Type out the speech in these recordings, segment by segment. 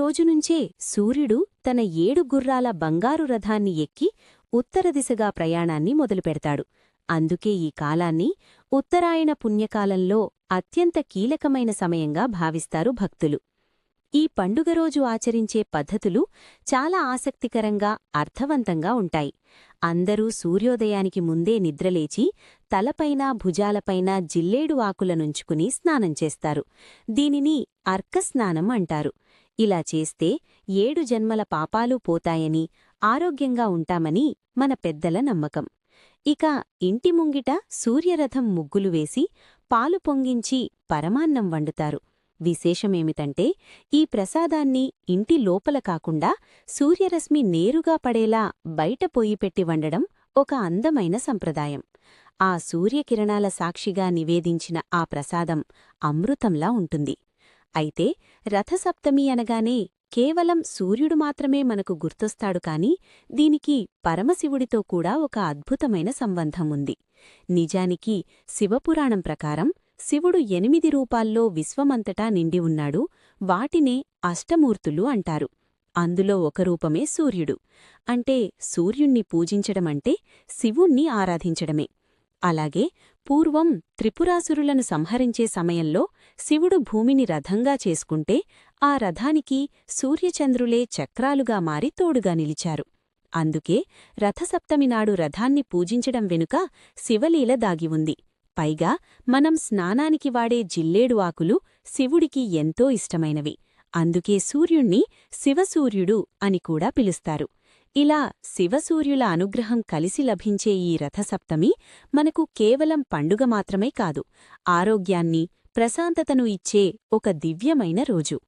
రోజునుంచే సూర్యుడు తన ఏడు గుర్రాల బంగారు రథాన్ని ఎక్కి ఉత్తర దిశగా ప్రయాణాన్ని మొదలుపెడతాడు. అందుకే ఈ కాలాన్ని ఉత్తరాయణ పుణ్యకాలంలో అత్యంత కీలకమైన సమయంగా భావిస్తారు భక్తులు. ఈ పండుగ రోజు ఆచరించే పద్ధతులు చాలా ఆసక్తికరంగా అర్థవంతంగా ఉంటాయి. అందరూ సూర్యోదయానికి ముందే నిద్రలేచి తలపైన భుజాలపైన జిల్లేడు ఆకులనుంచుకుని స్నానం చేస్తారు. దీనిని అర్కస్నానం అంటారు. ఇలా చేస్తే ఏడు జన్మల పాపాలు పోతాయని ఆరోగ్యంగా ఉంటామని మన పెద్దల నమ్మకం. ఇక ఇంటి ముంగిట సూర్యరథం ముగ్గులు వేసి పాలు పొంగించి పరమాన్నం వండుతారు. విశేషమేమిటంటే ఈ ప్రసాదాన్ని ఇంటి లోపల కాకుండా సూర్యరశ్మి నేరుగా పడేలా బయట పొయ్యి పెట్టి వండడం ఒక అందమైన సంప్రదాయం. ఆ సూర్యకిరణాల సాక్షిగా నివేదించిన ఆ ప్రసాదం అమృతంలా ఉంటుంది. అయితే రథసప్తమి అనగానే కేవలం సూర్యుడు మాత్రమే మనకు గుర్తొస్తాడు కాని దీనికి పరమశివుడితో కూడా ఒక అద్భుతమైన సంబంధం ఉంది. నిజానికి శివపురాణం ప్రకారం శివుడు ఎనిమిది రూపాల్లో విశ్వమంతటా నిండి ఉన్నాడు. వాటినే అష్టమూర్తులు అంటారు. అందులో ఒక రూపమే సూర్యుడు. అంటే సూర్యుణ్ణి పూజించడమంటే శివుణ్ణి ఆరాధించడమే. అలాగే పూర్వం త్రిపురాసురులను సంహరించే సమయంలో శివుడు భూమిని రథంగా చేసుకుంటే ఆ రథానికి సూర్యచంద్రులే చక్రాలుగా మారి తోడుగా నిలిచారు. అందుకే రథసప్తమి నాడు రథాన్ని పూజించడం వెనుక శివలీల దాగి ఉంది. పైగా మనం స్నానానికి వాడే జిల్లేడు ఆకులు శివుడికి ఎంతో ఇష్టమైనవి. అందుకే సూర్యుణ్ణి శివసూర్యుడు అని కూడా పిలుస్తారు. ఇలా శివసూర్యుల అనుగ్రహం కలిసి లభించే ఈ రథసప్తమి మనకు కేవలం పండుగ మాత్రమే కాదు ఆరోగ్యాన్ని ప్రశాంతతను ఇచ్చే ఒక దివ్యమైన రోజు.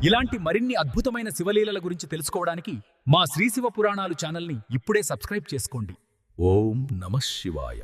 ఇలాంటి మరిన్ని అద్భుతమైన శివలీలల గురించి తెలుసుకోవడానికి మా శ్రీశివ పురాణాలు ఛానల్ని ఇప్పుడే సబ్స్క్రైబ్ చేసుకోండి. ఓం నమః శివాయ.